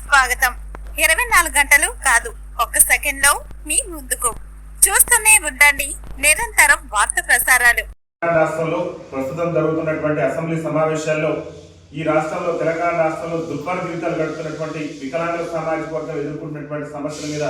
స్వాగతం. ఇరవై నాలుగు గంటలు కాదు ఒక్క సెకండ్లో మీ ముందుకు. చూస్తూనే ఉండండి నిరంతరం వార్త ప్రసారాలు. రాష్ట్రంలో ప్రస్తుతం జరుగుతున్నటువంటి అసెంబ్లీ సమావేశాల్లో ఈ రాష్ట్రంలో తెలంగాణ రాష్ట్రంలో దుర్భర జీవితాలు గడుపుతున్నటువంటి వికలాంగుల సామాజిక వర్గం ఎదుర్కొంటున్నటువంటి సమస్యల మీద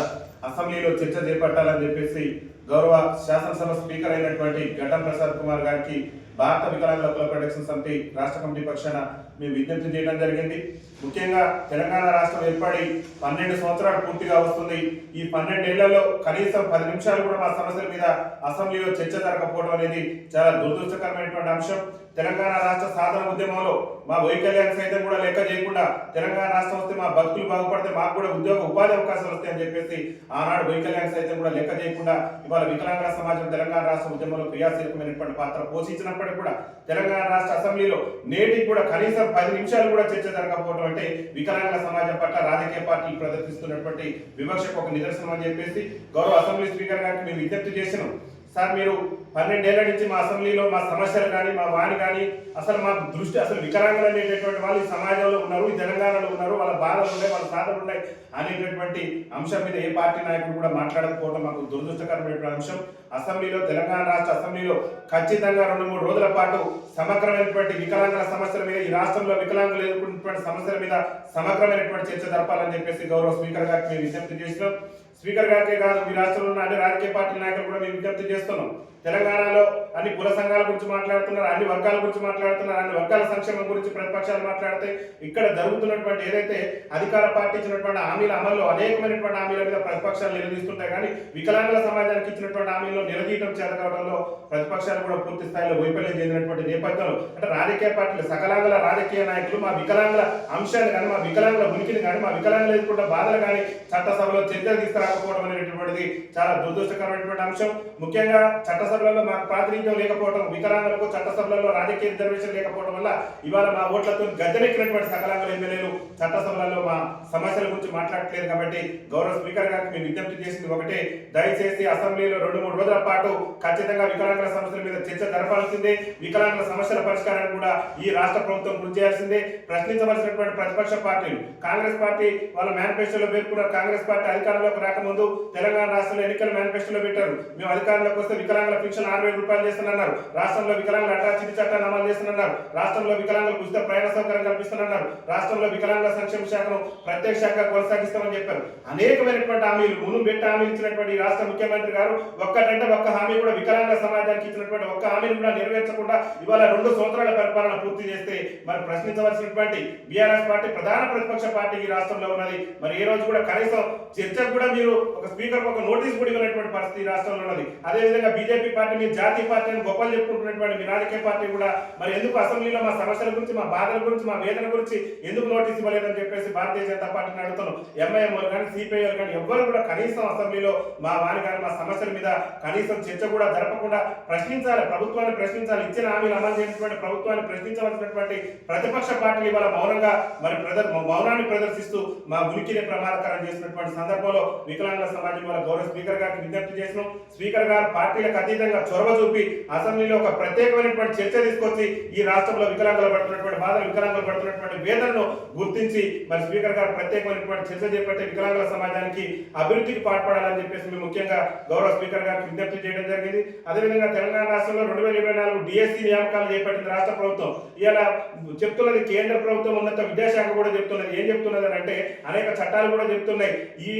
అసెంబ్లీలో చర్చ చేపట్టాలని చెప్పేసి గౌరవ శాసనసభ స్పీకర్ అయినటువంటి ఘటం ప్రసాద్ కుమార్ గారికి భారత వికలాంగుల కుల ప్రొటెక్షన్ సమితి రాష్ట్ర కమిటీ పక్షాన మేము విజ్ఞప్తి చేయడం జరిగింది. ముఖ్యంగా తెలంగాణ రాష్ట్రం ఏర్పడి పన్నెండు సంవత్సరాలు పూర్తిగా వస్తుంది. ఈ పన్నెండేళ్ళలో కనీసం పది నిమిషాలు కూడా మా సమస్యల మీద అసెంబ్లీలో చర్చ జరగకపోవడం అనేది చాలా దురదృష్టకరమైనటువంటి అంశం. తెలంగాణ రాష్ట్ర సాధన ఉద్యమంలో మా వైకల్యాన్ని సైతం కూడా లెక్క చేయకుండా తెలంగాణ రాష్ట్రం వస్తే మా బతుకులు బాగుపడితే మాకు కూడా ఉద్యోగ ఉపాధి అవకాశాలు వస్తాయని చెప్పేసి ఆనాడు వైకల్యాన్ని సైతం కూడా లెక్క చేయకుండా ఇవాళ వికలాంగ సమాజం తెలంగాణ రాష్ట్ర ఉద్యమంలో క్రియాశీలకమైనటువంటి పాత్ర పోషించినప్పటికీ కూడా తెలంగాణ రాష్ట్ర అసెంబ్లీలో నేటికి కూడా కనీసం పది నిమిషాలు కూడా చర్చ జరగకపోవడం అంటే వికలాంగుల సమాజం పట్ల రాజకీయ పార్టీలు ప్రదర్శిస్తున్నటువంటి విమర్శకు ఒక నిదర్శనం అని చెప్పేసి గౌరవ అసెంబ్లీ స్పీకర్ గారికి మేము విజ్ఞప్తి చేసినాం. సార్ మీరు పన్నెండేళ్ళ నుంచి మా అసెంబ్లీలో మా సమస్యలు కానీ మా వాణి కానీ అసలు మా దృష్టి అసలు వికలాంగులు అనేటటువంటి వాళ్ళు ఈ సమాజంలో ఉన్నారు ఈ తెలంగాణలో ఉన్నారు వాళ్ళ బాధలు ఉన్నాయి వాళ్ళ సాధనలు ఉన్నాయి అనేటటువంటి అంశం మీద ఏ పార్టీ నాయకుడు కూడా మాట్లాడకపోవడం మాకు దురదృష్టకరమైనటువంటి అంశం. అసెంబ్లీలో తెలంగాణ రాష్ట్ర అసెంబ్లీలో ఖచ్చితంగా రెండు మూడు రోజుల పాటు సమగ్రమైనటువంటి వికలాంగుల సమస్యల మీద ఈ రాష్ట్రంలో వికలాంగులు ఎదుర్కొంటున్నటువంటి సమస్యల మీద సమగ్రమైనటువంటి చర్చ జరపాలని చెప్పేసి గౌరవ స్పీకర్ గారికి మేము విజ్ఞప్తి చేసినాం. స్పీకర్ గారికే కాదు మీ రాష్ట్రంలో ఉన్న అన్ని రాజకీయ పార్టీ నాయకులు కూడా మేము విజ్ఞప్తి చేస్తున్నాం. తెలంగాణలో అన్ని కుల సంఘాల గురించి మాట్లాడుతున్నారు అన్ని వర్గాల గురించి మాట్లాడుతున్నారు అన్ని వర్గాల సంక్షేమం గురించి ప్రతిపక్షాలు మాట్లాడితే ఇక్కడ జరుగుతున్నటువంటి ఏదైతే అధికార పార్టీ ఇచ్చినటువంటి హామీల అమల్లో అనేకమైనటువంటి హామీల మీద ప్రతిపక్షాలు నిలదీస్తుంటాయి. కానీ వికలాంగుల సమాజానికి ఇచ్చినటువంటి హామీల్లో నిలదీయటం చేతకావడంలో ప్రతిపక్షాలు కూడా పూర్తి స్థాయిలో వైఫల్యం చెందినటువంటి నేపథ్యంలో అంటే రాజకీయ పార్టీలు సకలాంగుల రాజకీయ నాయకులు మా వికలాంగుల అంశాలు కానీ మా వికలాంగుల ఉనికిని కానీ మా వికలాంగులు ఎదుర్కొంటే బాధలు కానీ చట్టసభలో చర్చలు తీసుకురాకపోవడం అనేటటువంటిది చాలా దురదృష్టకరమైనటువంటి అంశం. ముఖ్యంగా చట్టసభ చట్టసభలలో మాకు ప్రాతినిధ్యం లేకపోవడం వికలాంగులకు చట్టసభలలో రాజకీయ రిజర్వేషన్ లేకపోవడం వల్ల ఇవాళ మా ఓట్లతో గద్దెనెక్కినటువంటి సకలాంగుల ఎమ్మెల్యేలు చట్టసభలలో మా సమస్యల గురించి మాట్లాడట్లేదు కాబట్టి గౌరవ స్పీకర్ గారికి మేము విజ్ఞప్తి చేసింది ఒకటే. దయచేసి అసెంబ్లీలో రెండు మూడు రోజుల పాటు ఖచ్చితంగా వికలాంగుల సమస్యల మీద చర్చ జరపాల్సిందే. వికలాంగుల సమస్యల పరిష్కారాన్ని కూడా ఈ రాష్ట్ర ప్రభుత్వం కృషి చేయాల్సిందే. ప్రశ్నించవలసినటువంటి ప్రతిపక్ష పార్టీలు కాంగ్రెస్ పార్టీ వాళ్ళ మేనిఫెస్టోలో పేర్కొన్నారు. కాంగ్రెస్ పార్టీ అధికారంలోకి రాకముందు తెలంగాణ రాష్ట్రంలో ఎన్నికల మేనిఫెస్టోలో పెట్టారు. మేము అధికారంలోకి వస్తే వికలాంగుల పెన్షన్ ఆరు వేల రూపాయలు చేస్తున్నారు. రాష్ట్రంలో వికలాంగుల అట్రాసిటీ చట్టాన్ని అమలు చేస్తున్నారు. రాష్ట్రంలో వికలాంగులకు ఉచిత ప్రయాణ సౌకర్యం కల్పిస్తున్నారు. రాష్ట్రంలో వికలాంగుల సంక్షేమ శాఖను ప్రత్యేక శాఖ కొనసాగిస్తామని చెప్పారు. అనేకమైనటువంటి హామీలు మును బెట్ట హామీలు ఇచ్చినటువంటి రాష్ట్ర ముఖ్యమంత్రి గారు ఒక్కటంటే ఒక్క హామీ కూడా వికలాంగ సమాజానికి ఇచ్చినటువంటి ఒక్క హామీని కూడా నెరవేర్చకుండా ఇవాళ రెండు సంవత్సరాల పరిపాలన పూర్తి చేస్తే మరి ప్రశ్నించవలసినటువంటి బీఆర్ఎస్ పార్టీ ప్రధాన ప్రతిపక్ష పార్టీ ఈ రాష్ట్రంలో ఉన్నది. మరి ఏ రోజు కూడా కనీసం చర్చకు కూడా మీరు ఒక స్పీకర్ ఒక నోటీస్ కూడా ఇవ్వనటువంటి పరిస్థితి రాష్ట్రంలో ఉన్నది. అదే విధంగా బీజేపీ పార్టీ మీ జాతీయ పార్టీ అని గొప్పలు చెప్పుకుంటున్నటువంటి మీ రాజకీయ పార్టీ కూడా మరి ఎందుకు అసెంబ్లీలో మా సమస్యల గురించి మా బాధల గురించి మా వేదన గురించి ఎందుకు నోటీస్ ఇవ్వలేదని చెప్పేసి భారతీయ జనతా పార్టీని అడుగుతున్నాం. ఎంఐఎం కానీ సిపిఐలు కానీ ఎవ్వరు కూడా కనీసం అసెంబ్లీలో మా వారి కానీ మా సమస్యల మీద కనీసం చర్చ కూడా జరపకుండా ప్రశ్నించాలి ప్రభుత్వాన్ని ప్రశ్నించాలి ఇచ్చిన హామీలు అమలు చేసినటువంటి ప్రభుత్వాన్ని ప్రశ్నించవలసినటువంటి ప్రతిపక్ష పార్టీలు ఇవాళ మౌనంగా మరి ప్రదర్ మౌనాన్ని ప్రదర్శిస్తూ మా ఉనికిని ప్రమాదకరం చేసినటువంటి సందర్భంలో వికలాంగుల సమాజం వాళ్ళ గౌరవ స్పీకర్ గారికి విజ్ఞప్తి చేసినాం. స్పీకర్ గారు పార్టీలకు విధంగా చొరవ చూపి అసెంబ్లీలో ఒక ప్రత్యేకమైనటువంటి చర్చ తీసుకొచ్చి ఈ రాష్ట్రంలో వికలాంగులు పడుతున్నటువంటి బాధ వికలాంగులు పడుతున్నటువంటి వేదనను గుర్తించి మరి స్పీకర్ గారు ప్రత్యేకమైనటువంటి చర్చ చేపట్టి వికలాంగుల సమాజానికి అభివృద్ధికి పాటుపడాలని చెప్పేసి మేము ముఖ్యంగా గౌరవ స్పీకర్ గారికి విజ్ఞప్తి చేయడం జరిగింది. అదేవిధంగా తెలంగాణ రాష్ట్రంలో రెండు వేల ఇరవై నాలుగు డిఎస్సి నియామకాలు చేపట్టింది రాష్ట్ర ప్రభుత్వం. ఇలా చెప్తున్నది కేంద్ర ప్రభుత్వం ఉన్నత విద్యాశాఖ కూడా చెప్తున్నది. ఏం చెప్తున్నది అంటే అనేక చట్టాలు కూడా చెప్తున్నాయి. ఈ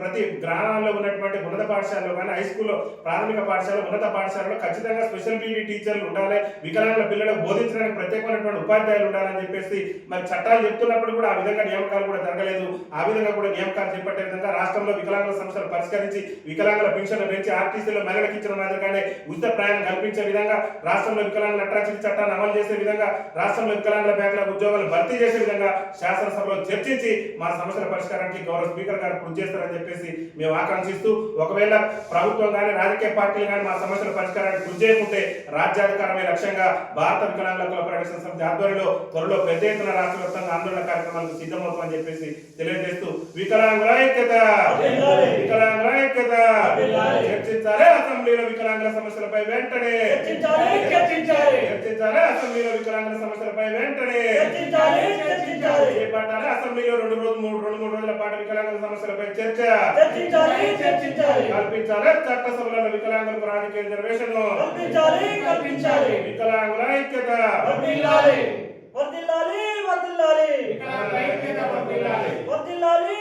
ప్రతి గ్రామాల్లో ఉన్నటువంటి ఉన్నత పాఠశాలలో కానీ హై స్కూల్లో ప్రాథమిక పాఠశాల ఉన్నత పాఠశాలలో ఖచ్చితంగా స్పెషల్ బీడీ టీచర్లు ఉండాలి వికలాంగుల పిల్లలకు బోధించడానికి ప్రత్యేకమైనటువంటి ఉపాధ్యాయులు ఉండాలని చెప్పేసి మరి చట్టాలు చెప్తున్నప్పుడు కూడా ఆ విధంగా నియామకాలు కూడా జరగలేదు. ఆ విధంగా కూడా నియామకాలు చేపట్టే విధంగా రాష్ట్రంలో వికలాంగుల సమస్యలు పరిష్కరించి వికలాంగుల పెన్షన్లు పెంచి ఆర్టీసీలో మహిళలకు ఇచ్చిన మాదిరిగానే ఉచిత ప్రయాణం కల్పించే విధంగా రాష్ట్రంలో వికలాంగుల అట్రాక్షన్ చట్టాన్ని అమలు చేసే విధంగా రాష్ట్రంలో వికలాంగుల బ్యాంకుల ఉద్యోగాలు భర్తీ చేసే విధంగా శాసనసభలో చర్చించి మా సమస్యల పరిష్కారానికి గౌరవ స్పీకర్ గారు కృషి చేస్తారని చెప్పేసి మేము ఆకాంక్షిస్తూ ఒకవేళ ప్రభుత్వం కానీ రాజకీయ పార్టీలు కానీ మా సమస్యల పరిష్కారానికి కృషి చేయకుంటే రాజ్యాధికారమే లక్ష్యంగా భారత వికలాంగుల కుల సమితి ఆధ్వర్యంలో త్వరలో పెద్ద ఎత్తున రాష్ట్ర వ్యాప్తంగా ఆందోళన కార్యక్రమాలకు సిద్ధమవుతామని చెప్పేసి తెలియజేస్తూ వికలాంగుల ఐక్యత! వికలాంగుల ఐక్యత! చర్చించాలి అసెంబ్లీలో వికలాంగుల సమస్యలపై వెంటనే! చర్చించాలి అసెంబ్లీలో వికలాంగుల సమస్యలపై వెంటనే. చేపట్టాలి అసెంబ్లీలో రెండు రోజులు మూడు రెండు మూడు రోజుల పాటు వికలాంగుల సమస్యలపై చర్చ! కల్పించాలి చట్టసభలలో వికలాంగులకు రాజకీయ రిజర్వేషన్ కల్పించాలి కల్పించాలి. వికలాంగుల ఐక్యత వర్ధిల్లాలి వర్ధిల్లాలి వర్ధిల్లాలి వికలాంగుల ఐక్యత. వర్ధిల్లాలి వర్ధిల్లాలి